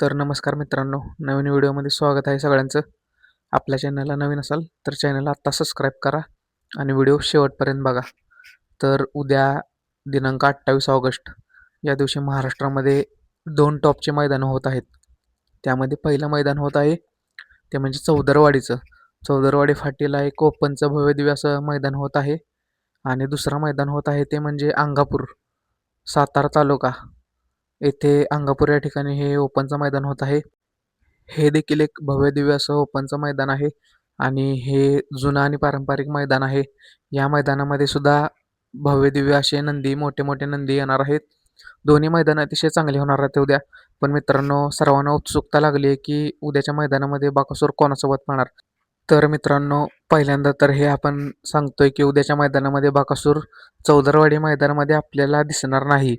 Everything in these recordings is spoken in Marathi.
तर नमस्कार मित्रांनो नवीन व्हिडिओमध्ये स्वागत आहे सगळ्यांचं. आपल्या चॅनलला नवीन असाल तर चॅनलला आत्ता सबस्क्राईब करा आणि व्हिडिओ शेवटपर्यंत बघा. तर उद्या दिनांक अठ्ठावीस ऑगस्ट या दिवशी महाराष्ट्रामध्ये दोन टॉपचे मैदानं होत आहेत. त्यामध्ये पहिलं मैदान होत आहे ते म्हणजे चौदरवाडीचं. चौदरवाडी फाटीला एक ओपनचं भव्यदिव्य असं मैदान होत आहे आणि दुसरं मैदान होत आहे ते म्हणजे अंगापूर सातारा तालुका. येथे अंगापूर या ठिकाणी हे ओपनचं मैदान होत आहे. हे देखील एक भव्य दिव्य असं ओपनचं मैदान आहे आणि हे जुनं आणि पारंपरिक मैदान आहे. या मैदानामध्ये सुद्धा भव्य दिव्य असे नंदी मोठे मोठे नंदी येणार आहेत. दोन्ही मैदान अतिशय चांगले होणार आहेत उद्या. पण मित्रांनो सर्वांना उत्सुकता लागली आहे की उद्याच्या मैदानामध्ये बाकासूर कोणासोबत पाहणार? तर मित्रांनो पहिल्यांदा तर हे आपण सांगतोय की उद्याच्या मैदानामध्ये बाकासूर चौदरवाडी मैदानामध्ये आपल्याला दिसणार नाही.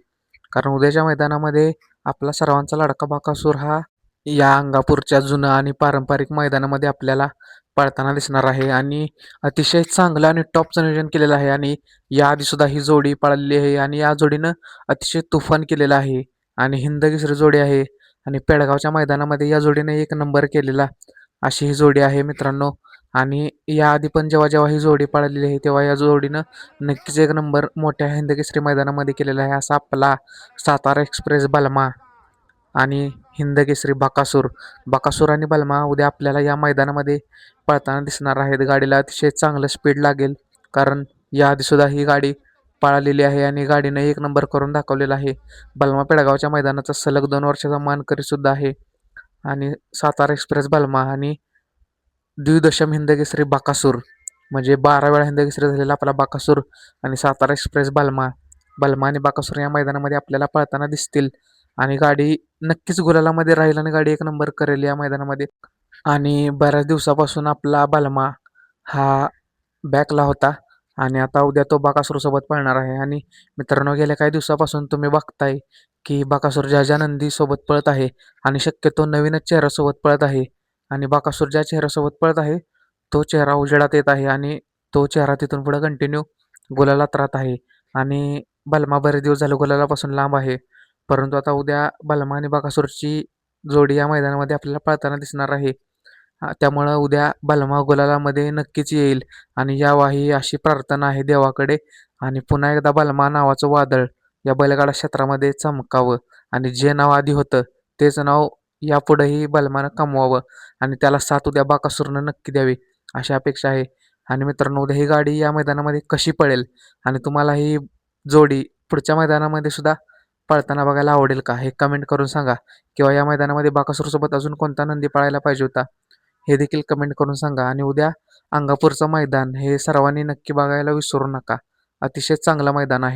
कारण उद्याच्या मैदानामध्ये आपला सर्वांचा लाडका बाकासूर हा या अंगापूरच्या जुनं आणि पारंपरिक मैदानामध्ये आपल्याला पळताना दिसणार आहे. आणि अतिशय चांगलं आणि टॉपचं नियोजन केलेलं आहे. आणि याआधीसुद्धा ही जोडी पाळलेली आहे आणि या जोडीनं अतिशय तुफान केलेलं आहे. आणि हिंदकेसरी जोडी आहे. आणि पेडगावच्या मैदानामध्ये या जोडीने एक नंबर केलेला अशी ही जोडी आहे मित्रांनो. आणि याआधी पण जेव्हा जेव्हा ही जोडी पाळलेली आहे तेव्हा या जोडीनं नक्कीच एक नंबर मोठ्या हिंदकेसरी मैदानामध्ये केलेला आहे असा आपला सातारा एक्सप्रेस बलमा आणि हिंदकेसरी बाकासूर. बाकासूर आणि बलमा उद्या आपल्याला या मैदानामध्ये पळताना दिसणार आहेत. गाडीला अतिशय चांगलं स्पीड लागेल कारण याआधीसुद्धा ही गाडी पाळलेली आहे आणि गाडीनं एक नंबर करून दाखवलेला आहे. बलमा पेडगावच्या मैदानाचा सलग दोन वर्षाचा मानकरीसुद्धा आहे. आणि सातारा एक्सप्रेस बलमा आणि द्विदशम हिंदकेसरी बाकासूर. म्हणजे बारा वेळा हिंदकेसरी झालेला आपला बाकासूर आणि सातारा एक्सप्रेस बलमा बलमा आणि बाकासूर या मैदानामध्ये आपल्याला पळताना दिसतील. आणि गाडी नक्कीच गुलालामध्ये राहील आणि गाडी एक नंबर करेल या मैदानामध्ये. आणि बऱ्याच दिवसापासून आपला बलमा हा बॅकला होता. आणि आता उद्या तो बाकासूरसोबत पळणार आहे. आणि मित्रांनो गेल्या काही दिवसापासून तुम्ही बघताय की बाकासूर ज्या ज्या नंदीसोबत पळत आहे आणि शक्यतो नवीनच चेहऱ्यासोबत पळत आहे आणि बाकासूर ज्या चेहऱ्यासोबत पळत आहे तो चेहरा उजेडात येत आहे आणि तो चेहरा तिथून पुढे कंटिन्यू गुलालात राहत आहे. आणि बलमा बरेच दिवस झाले गुलालापासून लांब आहे परंतु आता उद्या बलमा आणि बाकासूरची जोडी या मैदानामध्ये आपल्याला पळताना दिसणार आहे. त्यामुळं उद्या बलमा गुलालामध्ये नक्कीच येईल आणि यावाही अशी प्रार्थना आहे देवाकडे. आणि पुन्हा एकदा बलमा नावाचं वादळ या बैलगाडा क्षेत्रामध्ये चमकावं आणि जे नाव आधी होतं तेच नाव यापुढेही बलमानं कमवावं आणि त्याला साथ उद्या बाकासुरनं नक्की द्यावी अशी अपेक्षा आहे. आणि मित्रांनो उद्या ही गाडी या मैदानामध्ये कशी पळेल आणि तुम्हाला ही जोडी पुढच्या मैदानामध्ये सुद्धा पळताना बघायला आवडेल का हे कमेंट करून सांगा. किंवा या मैदानामध्ये बाकासूरसोबत अजून कोणता नंदी पळायला पाहिजे होता हे देखील कमेंट करून सांगा. आणि उद्या अंगापूरचं मैदान हे सर्वांनी नक्की बघायला विसरू नका. अतिशय चांगलं मैदान आहे.